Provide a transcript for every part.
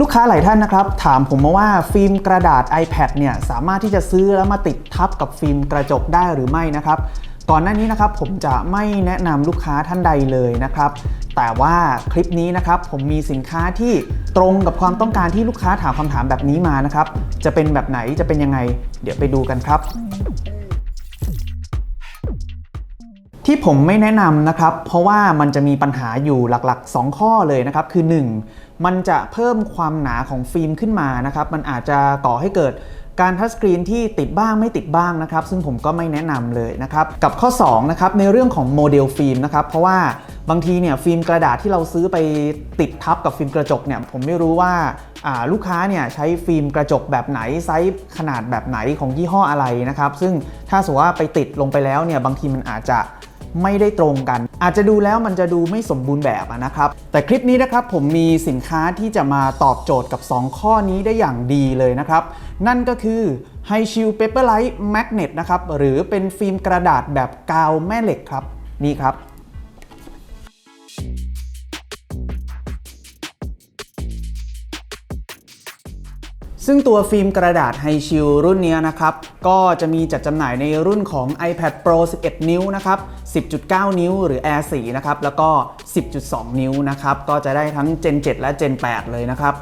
ลูกค้าหลายท่านนะครับถามผมมาว่าฟิล์มกระดาษ iPad เนี่ยสามารถที่จะซื้อแล้วมาติดทับกับฟิล์มกระจกได้หรือไม่นะครับก่อนหน้านี้นะครับผมจะไม่แนะนำลูกค้าท่านใดเลยนะครับ แต่ว่าคลิปนี้นะครับผมมีสินค้าที่ตรงกับความต้องการที่ลูกค้าถามคำถามแบบนี้มานะครับจะเป็นแบบไหนจะเป็นยังไง เดี๋ยวไปดูกันครับที่ผมไม่แนะนำนะครับ เพราะว่ามันจะมีปัญหาอยู่หลักๆ 2 ข้อเลยนะครับ คือ 1. มันจะเพิ่มความหนาของฟิล์มขึ้นมานะครับมันอาจจะก่อให้เกิดการทัชสกรีนที่ติดบ้างไม่ติดบ้างนะครับ ซึ่งผมก็ไม่แนะนำเลยนะครับ กับข้อ2นะครับในเรื่องของโมเดลฟิล์มนะครับ เพราะว่าบางทีเนี่ยฟิล์มกระดาษที่เราซื้อไปติดทับกับฟิล์มกระจกเนี่ยผมไม่รู้ว่าอ่าลูกค้าเนี่ยใช้ฟิล์มกระจกแบบไหนไซส์ขนาดแบบไหนของยี่ห้ออะไรนะครับ ซึ่งถ้าสมมติว่าไปติดลงไปแล้วเนี่ยบางทีมันอาจจะ ไม่ได้ตรงกัน อาจจะดูแล้วมันจะดูไม่สมบูรณ์แบบนะครับ แต่คลิปนี้นะครับผมมีสินค้าที่จะมาตอบโจทย์กับ 2 ข้อนี้ได้อย่างดีเลยนะครับ นั่นก็คือ h i g h Shield Paperlite Magnet นะครับ หรือเป็นฟิล์มกระดาษแบบกาวแม่เหล็กครับ นี่ครับ ซึ่งตัวฟิล์มกระดาษไฮชิลรุ่นนี้นะครับ ก็จะมีจัดจำหน่ายในรุ่นของ iPad Pro 11 นิ้วนะครับ 10.9 นิ้วหรือ Air 4 นะครับ แล้วก็ 10.2 นิ้วนะครับ ก็จะได้ทั้ง Gen 7 และ Gen 8 เลยนะครับ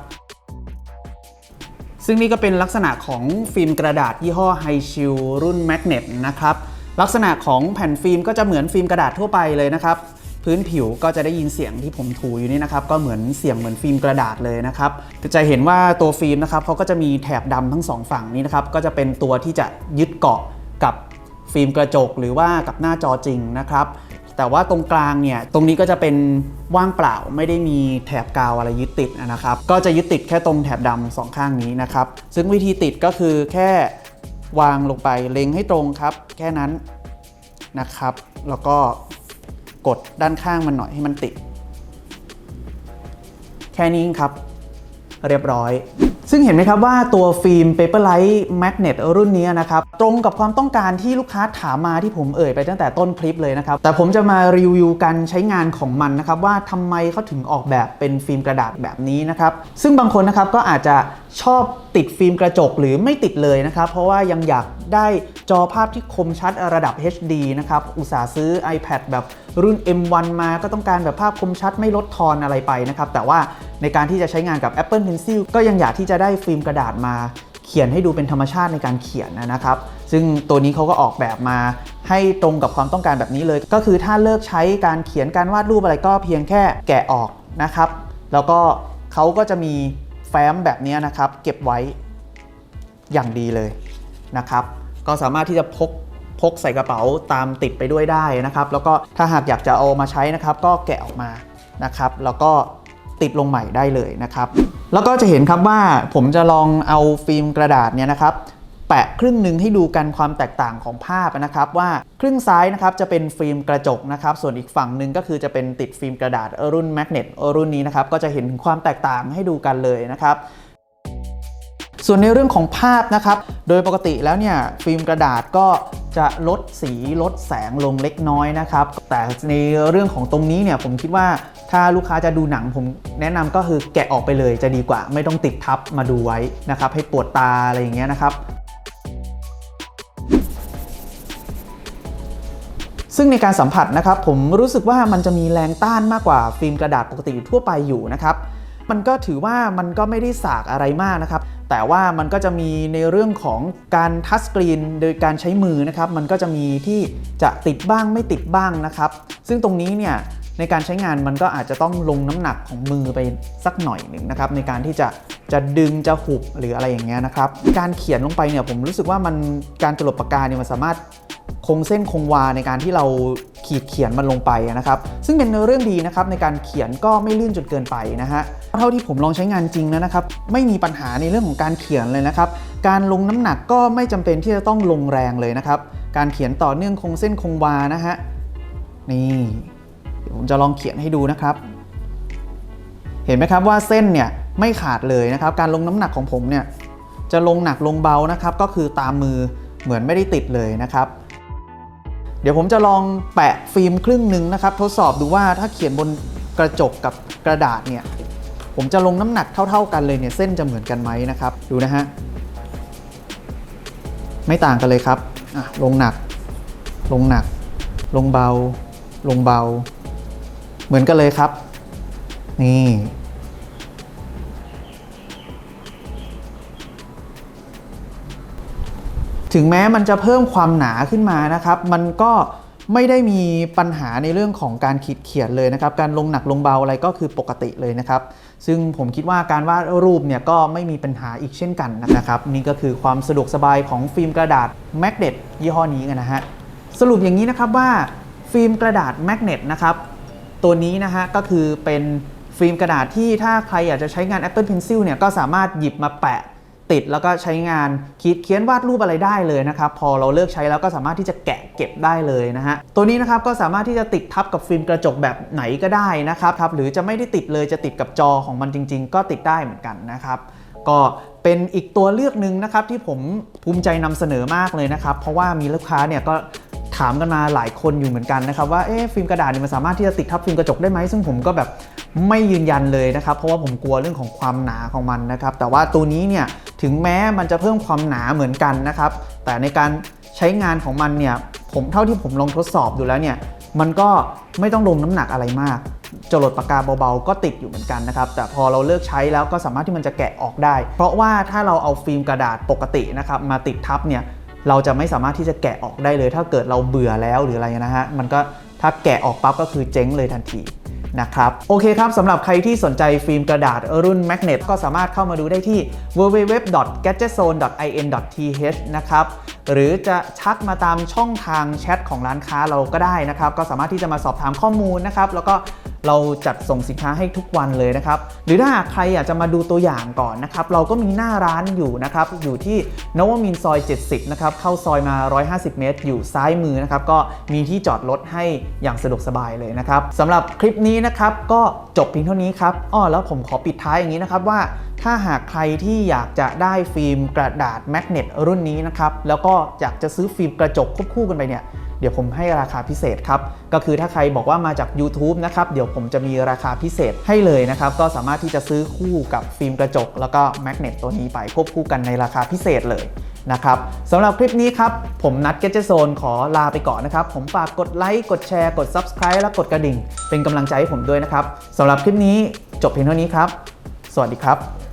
ซึ่งนี่ก็เป็นลักษณะของฟิล์มกระดาษยี่ห้อ h i g h Shield รุ่น Magnet นะครับ ลักษณะของแผ่นฟิล์มก็จะเหมือนฟิล์มกระดาษทั่วไปเลยนะครับ พื้นผิวก็จะได้ยินเสียงที่ผมถูอยู่นี่นะครับก็เหมือนเสียงเหมือนฟิล์มกระดาษเลยนะครับจะเห็นว่าตัวฟิล์มนะครับเขาก็จะมีแถบดำทั้งสองฝั่งนี้นะครับก็จะเป็นตัวที่จะยึดเกาะกับฟิล์มกระจก หรือว่ากับหน้าจอจริงนะครับแต่ว่าตรงกลางเนี่ยตรงนี้ก็จะเป็นว่างเปล่าไม่ได้มีแถบกาวอะไรยึดติดนะครับก็จะยึดติดแค่ตรงแถบดำสองข้างนี้นะครับซึ่งวิธีติดก็คือแค่วางลงไปเล็งให้ตรงครับ แค่นั้นนะครับ แล้วก็ กดด้านข้างมันหน่อยให้มันติด แค่นี้ครับ เรียบร้อย ซึ่งเห็นไหมครับว่าตัวฟิล์ม Paperlite Magnet รุ่นนี้นะครับ ตรงกับความต้องการที่ลูกค้าถามมาที่ผมเอ่ยไปตั้งแต่ต้นคลิปเลยนะครับ แต่ผมจะมารีวิวการใช้งานของมันนะครับ ว่าทำไมเขาถึงออกแบบเป็นฟิล์มกระดาษแบบนี้นะครับ ซึ่งบางคนนะครับก็อาจจะชอบติดฟิล์มกระจกหรือไม่ติดเลยนะครับ เพราะว่ายังอยากได้จอภาพที่คมชัดระดับ HD นะครับ อุตส่าห์ซื้อ iPad แบบรุ่น M1 มาก็ต้องการแบบภาพคมชัดไม่ลดทอนอะไรไปนะครับ แต่ว่า ในการที่จะใช้งานกับ Apple Pencil ก็ยังอยากที่จะได้ฟิล์มกระดาษมาเขียนให้ดูเป็นธรรมชาติในการเขียนนะครับ ซึ่งตัวนี้เขาก็ออกแบบมาให้ตรงกับความต้องการแบบนี้เลย ก็คือถ้าเลิกใช้การเขียนการวาดรูปอะไรก็เพียงแค่แกะออกนะครับ แล้วก็เขาก็จะมีแฟ้มแบบนี้นะครับ เก็บไว้อย่างดีเลยนะครับ ก็สามารถที่จะพกพกใส่กระเป๋าตามติดไปด้วยได้นะครับ แล้วก็ถ้าหากอยากจะเอามาใช้นะครับ ก็แกะออกมานะครับ แล้วก็ ติดลงใหม่ได้เลยนะครับ แล้วก็จะเห็นครับว่าผมจะลองเอาฟิล์มกระดาษเนี่ยนะครับแปะครึ่งหนึ่งให้ดูกันความแตกต่างของภาพนะครับ ว่าครึ่งซ้ายนะครับจะเป็นฟิล์มกระจกนะครับส่วนอีกฝั่งหนึ่งก็คือจะเป็นติดฟิล์มกระดาษรุ่นแมกเนตรุ่นนี้นะครับก็จะเห็นถึงความแตกต่างให้ดูกันเลยนะครับส่วนในเรื่องของภาพนะครับ โดยปกติแล้วเนี่ยฟิล์มกระดาษก็จะลดสีลดแสงลงเล็กน้อยนะครับ แต่ในเรื่องของตรงนี้เนี่ยผมคิดว่า ถ้าลูกค้าจะดูหนังผมแนะนำก็คือแกะออกไปเลยจะดีกว่า ไม่ต้องติดทับมาดูไว้นะครับ ให้ปวดตาอะไรอย่างเงี้ยนะครับซึ่งในการสัมผัสนะครับผมรู้สึกว่ามันจะมีแรงต้านมากกว่าฟิล์มกระดาษปกติทั่วไปอยู่นะครับมันก็ถือว่ามันก็ไม่ได้สากอะไรมากนะครับ แต่ว่ามันก็จะมีในเรื่องของการทัชสกรีนโดยการใช้มือนะครับ มันก็จะมีที่จะติดบ้างไม่ติดบ้างนะครับ ซึ่งตรงนี้เนี่ย ในการใช้งานมันก็อาจจะต้องลงน้ำหนักของมือไปสักหน่อยหนึ่งนะครับในการที่จะจะดึงจะหุบหรืออะไรอย่างเงี้ยนะครับการเขียนลงไปเนี่ยผมรู้สึกว่ามันการจรดปากกาเนี่ยมันสามารถคงเส้นคงวาในการที่เราขีดเขียนมันลงไปนะครับ ซึ่งเป็นเรื่องดีนะครับในการเขียนก็ไม่ลื่นจนเกินไปนะฮะเท่าที่ผมลองใช้งานจริงแล้วนะครับ ไม่มีปัญหาในเรื่องของการเขียนเลยนะครับ การลงน้ำหนักก็ไม่จำเป็นที่จะต้องลงแรงเลยนะครับ การเขียนต่อเนื่องคงเส้นคงวานะฮะนี่ ผมจะลองเขียนให้ดูนะครับ เห็นไหมครับว่าเส้นเนี่ยไม่ขาดเลยนะครับ การลงน้ำหนักของผมเนี่ยจะลงหนักลงเบานะครับ ก็คือตามมือเหมือนไม่ได้ติดเลยนะครับ เดี๋ยวผมจะลองแปะฟิล์มครึ่งหนึ่งนะครับ ทดสอบดูว่าถ้าเขียนบนกระจกกับกระดาษเนี่ยผมจะลงน้ำหนักเท่า ๆกันเลยเนี่ยเส้นจะเหมือนกันไหมนะครับ ดูนะฮะไม่ต่างกันเลยครับลงหนัก ลงหนัก ลงเบา ลงเบา เหมือนกันเลยครับ นี่ ถึงแม้มันจะเพิ่มความหนาขึ้นมานะครับ มันก็ไม่ได้มีปัญหาในเรื่องของการขีดเขียนเลยนะครับ การลงหนักลงเบาอะไรก็คือปกติเลยนะครับ ซึ่งผมคิดว่าการวาดรูปเนี่ยก็ไม่มีปัญหาอีกเช่นกันนะครับ นี่ก็คือความสะดวกสบายของฟิล์มกระดาษแมกเนตยี่ห้อนี้กันนะฮะ สรุปอย่างนี้นะครับว่าฟิล์มกระดาษแมกเนตนะครับ ตัวนี้นะฮะก็คือเป็นฟิล์มกระดาษที่ถ้าใครอยากจะใช้งาน Apple Pencil เนี่ยก็สามารถหยิบมาแปะติดแล้วก็ใช้งานขีดเขียนวาดรูปอะไรได้เลยนะครับ พอเราเลิกใช้แล้วก็สามารถที่จะแกะเก็บได้เลยนะฮะตัวนี้นะครับก็สามารถที่จะติดทับกับฟิล์มกระจกแบบไหนก็ได้นะครับครับหรือจะไม่ได้ติดเลยจะติดกับจอของมันจริง ๆ ก็ติดได้เหมือนกันนะครับ ก็เป็นอีกตัวเลือกหนึ่งนะครับที่ผมภูมิใจนำเสนอมากเลยนะครับ เพราะว่ามีลูกค้าเนี่ยก็ ถามกันมาหลายคนอยู่เหมือนกันนะครับว่าเอ๊ะฟิล์มกระดาษเนี่ยมันสามารถที่จะติดทับฟิล์มกระจกได้ไหมซึ่งผมก็แบบไม่ยืนยันเลยนะครับเพราะว่าผมกลัวเรื่องของความหนาของมันนะครับแต่ว่าตัวนี้เนี่ยถึงแม้มันจะเพิ่มความหนาเหมือนกันนะครับแต่ในการใช้งานของมันเนี่ยผมเท่าที่ผมลองทดสอบดูแล้วเนี่ยมันก็ไม่ต้องลงน้ำหนักอะไรมากจรดปากกาเบาๆ ก็ติดอยู่เหมือนกันนะครับ แต่พอเราเลิกใช้แล้วก็สามารถที่มันจะแกะออกได้ เพราะว่าถ้าเราเอาฟิล์มกระดาษปกตินะครับมาติดทับเนี่ย เราจะไม่สามารถที่จะแกะออกได้เลย ถ้าเกิดเราเบื่อแล้วหรืออะไรนะฮะมันก็ถ้าแกะออกปั๊บก็คือเจ๊งเลยทันทีนะครับโอเคครับสำหรับใครที่สนใจฟิล์มกระดาษรุ่น Magnet ก็สามารถเข้ามาดูได้ที่ www.gadgetzone.in.th นะครับหรือจะชักมาตามช่องทางแชทของร้านค้าเราก็ได้นะครับ ก็สามารถที่จะมาสอบถามข้อมูลนะครับ แล้วก็ เราจัดส่งสินค้าให้ทุกวันเลยนะครับ หรือถ้าหากใครอยากจะมาดูตัวอย่างก่อนนะครับ เราก็มีหน้าร้านอยู่นะครับ อยู่ที่นวมินซอย 70 นะครับ เข้าซอยมา 150 เมตร อยู่ซ้ายมือนะครับ ก็มีที่จอดรถให้อย่างสะดวกสบายเลยนะครับสำหรับคลิปนี้นะครับ ก็จบเพียงเท่านี้ครับ อ้อ แล้วผมขอปิดท้ายอย่างนี้นะครับว่าถ้าหากใครที่อยากจะได้ฟิล์มกระดาษแมกเนตรุ่นนี้นะครับ แล้วก็อยากจะซื้อฟิล์มกระจกควบคู่กันไปเนี่ย ดี๋ยวผมให้ราคาพิเศษครับ ก็คือถ้าใครบอกว่ามาจาก YouTube นะครับ เดี๋ยวผมจะมีราคาพิเศษให้เลยนะครับ ก็สามารถที่จะซื้อคู่กับฟิล์มกระจก แล้วก็แมกเนตตัวนี้ไปควบคู่กันในราคาพิเศษเลยนะครับสำหรับคลิปนี้ครับ ผมนัด g e t โซนขอลาไปก่อนนะครับ ผมฝากกดไลค์กดแชร์กด Subscribe และกดกระดิ่ง เป็นกำลังใจให้ผมด้วยนะครับสำหรับคลิปนี้จบเพียงเท่านี้ครับ สวัสดีครับ